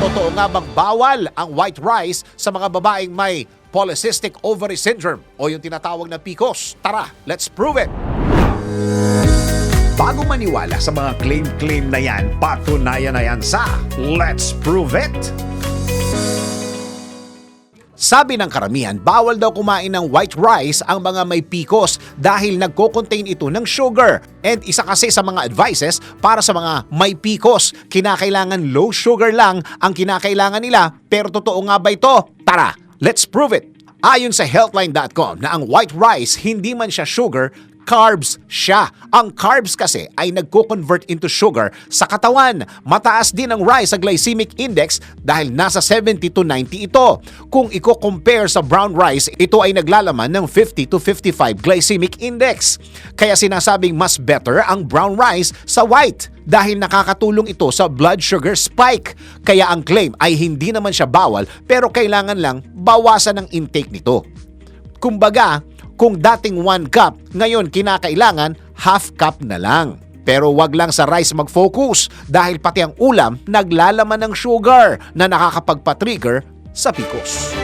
Totoo nga bang bawal ang white rice sa mga babaeng may polycystic ovary syndrome o yung tinatawag na PCOS? Tara, let's prove it! Bago maniwala sa mga claim-claim na yan, patunayan na yan sa Let's Prove It! Sabi ng karamihan, bawal daw kumain ng white rice ang mga may PCOS dahil nagko-contain ito ng sugar. And isa kasi sa mga advices para sa mga may PCOS, kinakailangan low sugar lang ang kinakailangan nila. Pero totoo nga ba ito? Tara, let's prove it! Ayon sa healthline.com na ang white rice hindi man siya sugar, carbs siya. Ang carbs kasi ay nagko-convert into sugar sa katawan. Mataas din ang rise sa glycemic index dahil nasa 70 to 90 ito. Kung i-compare sa brown rice, ito ay naglalaman ng 50 to 55 glycemic index. Kaya sinasabing mas better ang brown rice sa white dahil nakakatulong ito sa blood sugar spike. Kaya ang claim ay hindi naman siya bawal pero kailangan lang bawasan ang intake nito. Kumbaga, kung dating 1 cup, ngayon kinakailangan half cup na lang. Pero wag lang sa rice mag-focus dahil pati ang ulam naglalaman ng sugar na nakakapagpa-trigger sa PCOS.